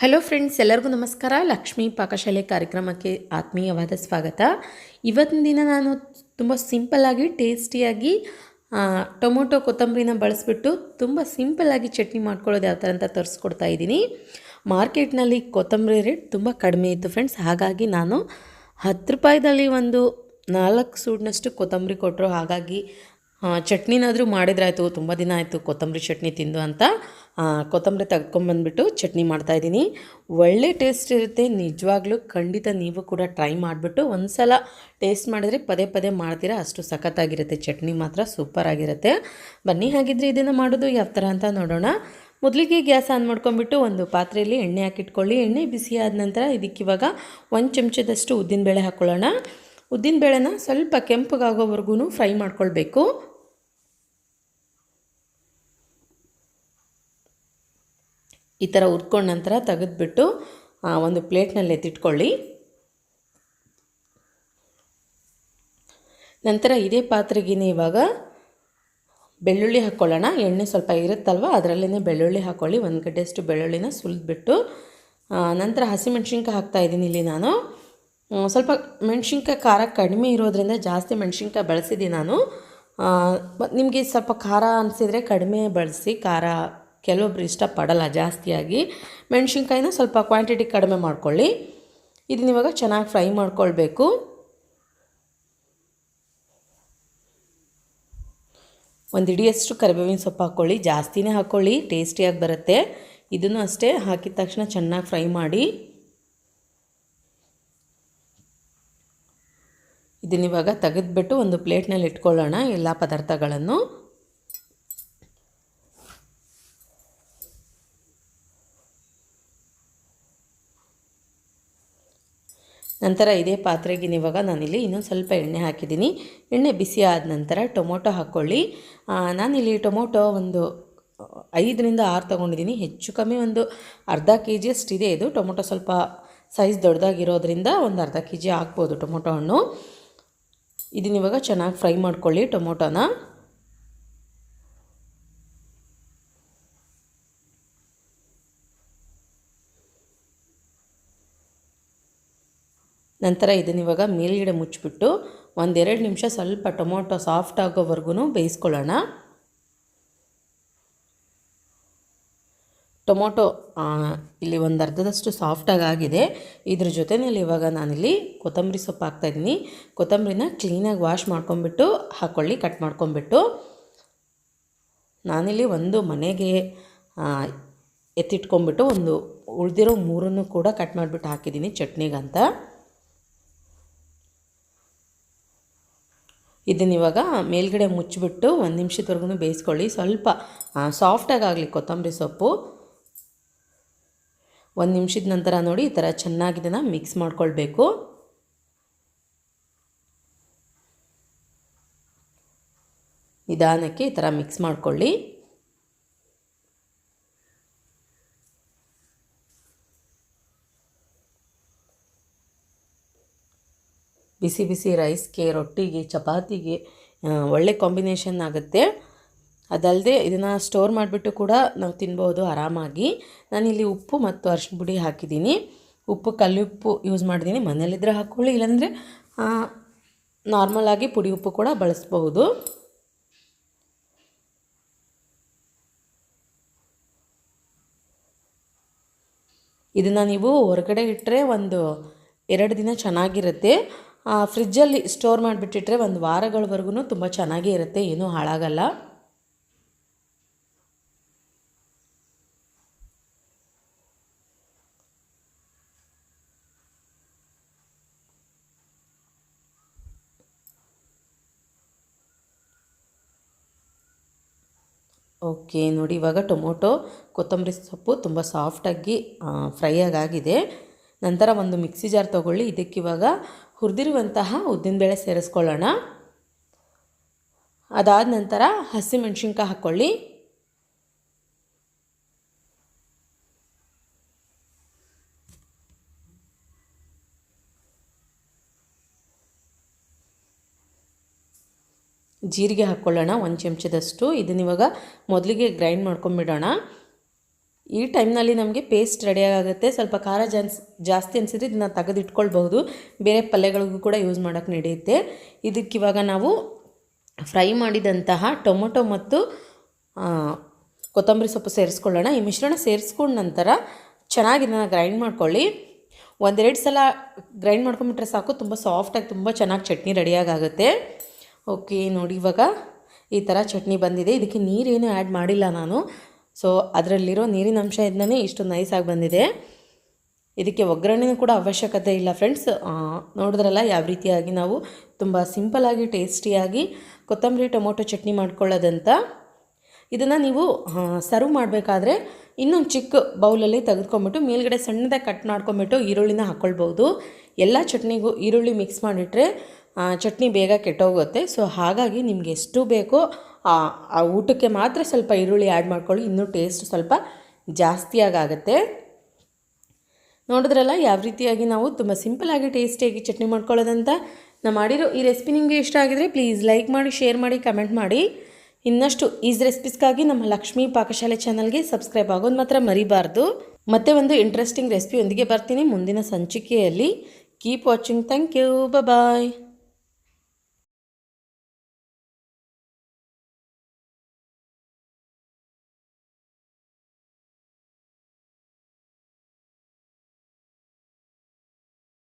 Hello friends ಎಲ್ಲರಿಗೂ ನಮಸ್ಕಾರ. ಲಕ್ಷ್ಮೀ ಪಾಕಶಾಲೆ ಕಾರ್ಯಕ್ರಮಕ್ಕೆ ಆತ್ಮೀಯವಾದ ಸ್ವಾಗತ. ಇವತ್ತಿನ ದಿನ ನಾನು ತುಂಬ ಸಿಂಪಲ್ಲಾಗಿ ಟೇಸ್ಟಿಯಾಗಿ ಟೊಮೊಟೊ ಕೊತ್ತಂಬರಿನ ಬಳಸಿಬಿಟ್ಟು ತುಂಬ ಸಿಂಪಲ್ಲಾಗಿ ಚಟ್ನಿ ಮಾಡ್ಕೊಳ್ಳೋದು ಯಾವ ಥರ ಅಂತ ತರಿಸ್ಕೊಡ್ತಾ ಇದ್ದೀನಿ. ಮಾರ್ಕೆಟ್ನಲ್ಲಿ ಕೊತ್ತಂಬರಿ ರೇಟ್ ತುಂಬ ಕಡಿಮೆ ಇತ್ತು ಫ್ರೆಂಡ್ಸ್ ಹಾಗಾಗಿ ನಾನು ಹತ್ತು ರೂಪಾಯಿದಲ್ಲಿ ಒಂದು ನಾಲ್ಕು ಸೂಡ್ನಷ್ಟು ಕೊತ್ತಂಬರಿ ಕೊಟ್ಟರು. ಹಾಗಾಗಿ ಚಟ್ನಿನಾದರೂ ಮಾಡಿದ್ರಾಯಿತು ತುಂಬ ದಿನ ಆಯಿತು ಕೊತ್ತಂಬರಿ ಚಟ್ನಿ ತಿಂದು ಅಂತ. ಕೊತ್ತಂಬರಿ ತಗೊಂಬಂದ್ಬಿಟ್ಟು ಚಟ್ನಿ ಮಾಡ್ತಾಯಿದ್ದೀನಿ ಒಳ್ಳೆ ಟೇಸ್ಟ್ ಇರುತ್ತೆ. ನಿಜವಾಗ್ಲೂ ಖಂಡಿತ ನೀವು ಕೂಡ ಟ್ರೈ ಮಾಡಿಬಿಟ್ಟು ಒಂದು ಸಲ ಟೇಸ್ಟ್ ಮಾಡಿದರೆ ಪದೇ ಪದೇ ಮಾಡ್ತೀರಾ, ಅಷ್ಟು ಸಖತ್ತಾಗಿರುತ್ತೆ. ಚಟ್ನಿ ಮಾತ್ರ ಸೂಪರ್ ಆಗಿರುತ್ತೆ ಬನ್ನಿ, ಹಾಗಿದ್ರೆ ಇದನ್ನು ಮಾಡೋದು ಯಾವ ಥರ ಅಂತ ನೋಡೋಣ. ಮೊದಲಿಗೆ ಗ್ಯಾಸ್ ಆನ್ ಮಾಡ್ಕೊಂಬಿಟ್ಟು ಒಂದು ಪಾತ್ರೆಯಲ್ಲಿ ಎಣ್ಣೆ ಹಾಕಿಟ್ಕೊಳ್ಳಿ. ಎಣ್ಣೆ ಬಿಸಿ ಆದ ನಂತರ ಇದಕ್ಕಿವಾಗ ಒಂದು ಚಮಚದಷ್ಟು ಉದ್ದಿನಬೇಳೆ ಹಾಕ್ಕೊಳ್ಳೋಣ ಉದ್ದಿನಬೇಳೆನ ಸ್ವಲ್ಪ ಕೆಂಪಗಾಗೋವರೆಗೂ ಫ್ರೈ ಮಾಡ್ಕೊಳ್ಬೇಕು. ಈ ಥರ ಹುರ್ಕೊಂಡ ನಂತರ ತೆಗೆದುಬಿಟ್ಟು ಒಂದು ಪ್ಲೇಟ್ನಲ್ಲಿ ಎತ್ತಿಟ್ಕೊಳ್ಳಿ. ನಂತರ ಇದೇ ಪಾತ್ರೆಗಿನೇ ಇವಾಗ ಬೆಳ್ಳುಳ್ಳಿ ಹಾಕ್ಕೊಳ್ಳೋಣ ಎಣ್ಣೆ ಸ್ವಲ್ಪ ಇರುತ್ತಲ್ವ ಅದರಲ್ಲೇ ಬೆಳ್ಳುಳ್ಳಿ ಹಾಕ್ಕೊಳ್ಳಿ ಒಂದು ಗಡ್ಡೆಯಷ್ಟು ಬೆಳ್ಳುಳ್ಳಿನ ಸುಲಿದ್ಬಿಟ್ಟು ನಂತರ ಹಸಿಮೆಣ್ಸಿನ್ಕಾಯಿ ಹಾಕ್ತಾ ಇದ್ದೀನಿ ಇಲ್ಲಿ ನಾನು. ಸ್ವಲ್ಪ ಮೆಣಸಿನ್ಕಾಯಿ ಖಾರ ಕಡಿಮೆ ಇರೋದ್ರಿಂದ ಜಾಸ್ತಿ ಮೆಣಸಿನ್ಕಾಯಿ ಬಳಸಿದ್ದೀನಿ ನಾನು. ನಿಮಗೆ ಸ್ವಲ್ಪ ಖಾರ ಅನಿಸಿದರೆ ಕಡಿಮೆ ಬಳಸಿ, ಖಾರ ಕೆಲವೊಬ್ರು ಇಷ್ಟಪಡಲ್ಲ ಜಾಸ್ತಿಯಾಗಿ. ಮೆಣಸಿನ್ಕಾಯಿನ ಸ್ವಲ್ಪ ಕ್ವಾಂಟಿಟಿ ಕಡಿಮೆ ಮಾಡ್ಕೊಳ್ಳಿ. ಇದನ್ನ ಇವಾಗ ಚೆನ್ನಾಗಿ ಫ್ರೈ ಮಾಡ್ಕೊಳ್ಬೇಕು. ಒಂದು ಇಡಿಯಷ್ಟು ಕರಿಬೇವಿನ ಸೊಪ್ಪು ಹಾಕ್ಕೊಳ್ಳಿ. ಜಾಸ್ತಿನೇ ಹಾಕ್ಕೊಳ್ಳಿ, ಟೇಸ್ಟಿಯಾಗಿ ಬರುತ್ತೆ. ಇದನ್ನು ಅಷ್ಟೇ ಹಾಕಿದ ತಕ್ಷಣ ಚೆನ್ನಾಗಿ ಫ್ರೈ ಮಾಡಿ. ಇದನ್ನಿವಾಗ ತೆಗೆದುಬಿಟ್ಟು ಒಂದು ಪ್ಲೇಟ್ನಲ್ಲಿ ಇಟ್ಕೊಳ್ಳೋಣ ಎಲ್ಲ ಪದಾರ್ಥಗಳನ್ನು. ನಂತರ ಇದೇ ಪಾತ್ರೆಗೆ ಇವಾಗ ನಾನಿಲ್ಲಿ ಇನ್ನೊಂದು ಸ್ವಲ್ಪ ಎಣ್ಣೆ ಹಾಕಿದ್ದೀನಿ. ಎಣ್ಣೆ ಬಿಸಿ ಆದ ನಂತರ ಟೊಮೊಟೊ ಹಾಕ್ಕೊಳ್ಳಿ. ನಾನಿಲ್ಲಿ ಟೊಮೊಟೊ ಒಂದು ಐದರಿಂದ ಆರು ತೊಗೊಂಡಿದ್ದೀನಿ. ಹೆಚ್ಚು ಕಮ್ಮಿ ಒಂದು ಅರ್ಧ ಕೆ ಜಿಯಷ್ಟಿದೆ ಇದು. ಟೊಮೊಟೊ ಸ್ವಲ್ಪ ಸೈಜ್ ದೊಡ್ಡದಾಗಿರೋದ್ರಿಂದ ಒಂದು ಅರ್ಧ ಕೆ ಜಿ ಹಾಕ್ಬೋದು ಟೊಮೊಟೊ ಹಣ್ಣು. ಇದನ್ನಿವಾಗ ಚೆನ್ನಾಗಿ ಫ್ರೈ ಮಾಡ್ಕೊಳ್ಳಿ ಟೊಮೊಟೊನ. ನಂತರ ಇದನ್ನ ಇವಾಗ ಮೇಲ್ಗಡೆ ಮುಚ್ಚಿಬಿಟ್ಟು ಒಂದೆರಡು ನಿಮಿಷ ಸ್ವಲ್ಪ ಟೊಮೊಟೊ ಸಾಫ್ಟ್ ಆಗೋವರೆಗೂ ಬೇಯಿಸ್ಕೊಳ್ಳೋಣ. ಟೊಮೊಟೊ ಇಲ್ಲಿ ಒಂದು ಅರ್ಧದಷ್ಟು ಸಾಫ್ಟಾಗಿ ಆಗಿದೆ. ಇದ್ರ ಜೊತೆಯಲ್ಲಿ ಇವಾಗ ನಾನಿಲ್ಲಿ ಕೊತ್ತಂಬರಿ ಸೊಪ್ಪು ಹಾಕ್ತಾಯಿದ್ದೀನಿ ಕೊತ್ತಂಬರಿನ ಕ್ಲೀನಾಗಿ ವಾಶ್ ಮಾಡ್ಕೊಂಬಿಟ್ಟು ಹಾಕ್ಕೊಳ್ಳಿ ಕಟ್ ಮಾಡ್ಕೊಂಬಿಟ್ಟು ನಾನಿಲ್ಲಿ ಒಂದು ಮನೆಗೆ ಎತ್ತಿಟ್ಕೊಂಬಿಟ್ಟು ಒಂದು ಉಳಿದಿರೋ ಮೂರನ್ನು ಕೂಡ ಕಟ್ ಮಾಡಿಬಿಟ್ಟು ಹಾಕಿದ್ದೀನಿ ಚಟ್ನಿಗಂತ. ಇದನ್ನ ಇವಾಗ ಮೇಲ್ಗಡೆ ಮುಚ್ಚಿಬಿಟ್ಟು ಒಂದು ನಿಮಿಷದವರೆಗೂ ಬೇಯಿಸ್ಕೊಳ್ಳಿ. ಸ್ವಲ್ಪ ಸಾಫ್ಟಾಗಿ ಆಗಲಿ ಕೊತ್ತಂಬರಿ ಸೊಪ್ಪು. ಒಂದು ನಿಮಿಷದ ನಂತರ ನೋಡಿ ಈ ಥರ ಚೆನ್ನಾಗಿ ಇದನ್ನು ಮಿಕ್ಸ್ ಮಾಡ್ಕೊಳ್ಬೇಕು. ನಿಧಾನಕ್ಕೆ ಈ ಥರ ಮಿಕ್ಸ್ ಮಾಡ್ಕೊಳ್ಳಿ. ಬಿಸಿ ಬಿಸಿ ರೈಸ್ಗೆ, ರೊಟ್ಟಿಗೆ, ಚಪಾತಿಗೆ ಒಳ್ಳೆ ಕಾಂಬಿನೇಷನ್ ಆಗುತ್ತೆ. ಅದಲ್ಲದೆ ಇದನ್ನು ಸ್ಟೋರ್ ಮಾಡಿಬಿಟ್ಟು ಕೂಡ ನಾವು ತಿನ್ಬೋದು ಆರಾಮಾಗಿ. ನಾನಿಲ್ಲಿ ಉಪ್ಪು ಮತ್ತು ಅರ್ಶಿನ ಪುಡಿ ಹಾಕಿದ್ದೀನಿ. ಉಪ್ಪು ಕಲ್ಲುಪ್ಪು ಯೂಸ್ ಮಾಡಿದ್ದೀನಿ. ಮನೆಯಲ್ಲಿದ್ದರೆ ಹಾಕ್ಕೊಳ್ಳಿ ಇಲ್ಲಾಂದರೆ ನಾರ್ಮಲಾಗಿ ಪುಡಿ ಉಪ್ಪು ಕೂಡ ಬಳಸ್ಬೋದು ಇದನ್ನು ನೀವು ಹೊರಗಡೆ ಇಟ್ಟರೆ ಒಂದು ಎರಡು ದಿನ ಚೆನ್ನಾಗಿರುತ್ತೆ. ಫ್ರಿಜ್ಜಲ್ಲಿ ಸ್ಟೋರ್ ಮಾಡಿಬಿಟ್ಟಿಟ್ರೆ ಒಂದು ವಾರಗಳವರೆಗೂ ತುಂಬ ಚೆನ್ನಾಗೇ ಇರುತ್ತೆ, ಏನೂ ಹಾಳಾಗಲ್ಲ. ಓಕೆ ನೋಡಿ ಇವಾಗ ಟೊಮೊಟೊ, ಕೊತ್ತಂಬರಿ ಸೊಪ್ಪು ತುಂಬ ಸಾಫ್ಟಾಗಿ ಫ್ರೈ ಆಗಿದೆ. ನಂತರ ಒಂದು ಮಿಕ್ಸಿ ಜಾರ್ ತೊಗೊಳ್ಳಿ, ಇದಕ್ಕಿವಾಗ ಹುರಿದಿರುವಂತಹ ಉದ್ದಿನಬೇಳೆ ಸೇರಿಸ್ಕೊಳ್ಳೋಣ. ಅದಾದ ನಂತರ ಹಸಿಮೆಣ್ಸಿನ್ಕಾಯಿ ಹಾಕ್ಕೊಳ್ಳಿ. ಜೀರಿಗೆ ಹಾಕ್ಕೊಳ್ಳೋಣ, ಒಂದು ಚಮಚದಷ್ಟು. ಇದನ್ನ ಇವಾಗ ಮೊದಲಿಗೆ ಗ್ರೈಂಡ್ ಮಾಡ್ಕೊಂಬಿಡೋಣ ಈ ಟೈಮ್ನಲ್ಲಿ ನಮಗೆ ಪೇಸ್ಟ್ ರೆಡಿಯಾಗುತ್ತೆ ಸ್ವಲ್ಪ ಖಾರ ಜಾನ್ಸ್, ಜಾಸ್ತಿ ಅನಿಸಿದ್ರೆ ಇದನ್ನ ತೆಗೆದಿಟ್ಕೊಳ್ಬಹುದು. ಬೇರೆ ಪಲ್ಯಗಳಿಗೂ ಕೂಡ ಯೂಸ್ ಮಾಡೋಕ್ಕೆ ನಡೆಯುತ್ತೆ. ಇದಕ್ಕಿವಾಗ ನಾವು ಫ್ರೈ ಮಾಡಿದಂತಹ ಟೊಮೊಟೊ ಮತ್ತು ಕೊತ್ತಂಬರಿ ಸೊಪ್ಪು ಸೇರಿಸ್ಕೊಳ್ಳೋಣ. ಈ ಮಿಶ್ರಣ ಸೇರಿಸ್ಕೊಂಡ ನಂತರ ಚೆನ್ನಾಗಿ ಇದನ್ನು ಗ್ರೈಂಡ್ ಮಾಡ್ಕೊಳ್ಳಿ. ಒಂದೆರಡು ಸಲ ಗ್ರೈಂಡ್ ಮಾಡ್ಕೊಂಬಿಟ್ರೆ ಸಾಕು. ತುಂಬ ಸಾಫ್ಟಾಗಿ ತುಂಬ ಚೆನ್ನಾಗಿ ಚಟ್ನಿ ರೆಡಿಯಾಗುತ್ತೆ ಓಕೆ ನೋಡಿ ಇವಾಗ ಈ ಥರ ಚಟ್ನಿ ಬಂದಿದೆ. ಇದಕ್ಕೆ ನೀರೇನು ಆ್ಯಡ್ ಮಾಡಿಲ್ಲ ನಾನು. ಸೊ ಅದರಲ್ಲಿರೋ ನೀರಿನ ಅಂಶ ಇದನ್ನೇ ಇಷ್ಟು ನೈಸಾಗಿ ಬಂದಿದೆ. ಇದಕ್ಕೆ ಒಗ್ಗರಣೆನೂ ಕೂಡ ಅವಶ್ಯಕತೆ ಇಲ್ಲ ಫ್ರೆಂಡ್ಸ್ ನೋಡಿದ್ರಲ್ಲ ಯಾವ ರೀತಿಯಾಗಿ ನಾವು ತುಂಬ ಸಿಂಪಲಾಗಿ ಟೇಸ್ಟಿಯಾಗಿ ಕೊತ್ತಂಬರಿ, ಟೊಮೊಟೊ ಚಟ್ನಿ ಮಾಡ್ಕೊಳ್ಳೋದಂತ. ಇದನ್ನು ನೀವು ಸರ್ವ್ ಮಾಡಬೇಕಾದ್ರೆ ಇನ್ನೊಂದು ಚಿಕ್ಕ ಬೌಲಲ್ಲಿ ತೆಗೆದುಕೊಂಬಿಟ್ಟು ಮೇಲ್ಗಡೆ ಸಣ್ಣದಾಗಿ ಕಟ್ ಮಾಡ್ಕೊಂಬಿಟ್ಟು ಈರುಳ್ಳಿನ ಹಾಕ್ಕೊಳ್ಬೋದು ಎಲ್ಲ ಚಟ್ನಿಗೂ ಈರುಳ್ಳಿ ಮಿಕ್ಸ್ ಮಾಡಿಟ್ರೆ ಚಟ್ನಿ ಬೇಗ ಕೆಟ್ಟೋಗುತ್ತೆ. ಸೊ ಹಾಗಾಗಿ ನಿಮ್ಗೆ ಎಷ್ಟು ಬೇಕೋ ಆ ಊಟಕ್ಕೆ ಮಾತ್ರ ಸ್ವಲ್ಪ ಈರುಳ್ಳಿ ಆ್ಯಡ್ ಮಾಡ್ಕೊಳ್ಳಿ. ಇನ್ನೂ ಟೇಸ್ಟ್ ಸ್ವಲ್ಪ ಜಾಸ್ತಿಯಾಗಿ ಆಗುತ್ತೆ ನೋಡಿದ್ರಲ್ಲ, ಯಾವ ರೀತಿಯಾಗಿ ನಾವು ತುಂಬ ಸಿಂಪಲಾಗಿ ಟೇಸ್ಟಿಯಾಗಿ ಚಟ್ನಿ ಮಾಡ್ಕೊಳ್ಳೋದಂತ ನಾ ಮಾಡಿರೋ ಈ ರೆಸಿಪಿ ನಿಮಗೆ ಇಷ್ಟ ಆಗಿದ್ರೆ ಪ್ಲೀಸ್ ಲೈಕ್ ಮಾಡಿ ಶೇರ್ ಮಾಡಿ ಕಮೆಂಟ್ ಮಾಡಿ. ಇನ್ನಷ್ಟು ಈಸ್ ರೆಸಿಪೀಸ್ಗಾಗಿ ನಮ್ಮ ಲಕ್ಷ್ಮೀ ಪಾಕಶಾಲೆ ಚಾನಲ್ಗೆ ಸಬ್ಸ್ಕ್ರೈಬ್ ಆಗೋದು ಮಾತ್ರ ಮರಿಬಾರ್ದು. ಮತ್ತೆ ಒಂದು ಇಂಟ್ರೆಸ್ಟಿಂಗ್ ರೆಸಿಪಿಯೊಂದಿಗೆ ಬರ್ತೀನಿ ಮುಂದಿನ ಸಂಚಿಕೆಯಲ್ಲಿ. Keep watching thank you bye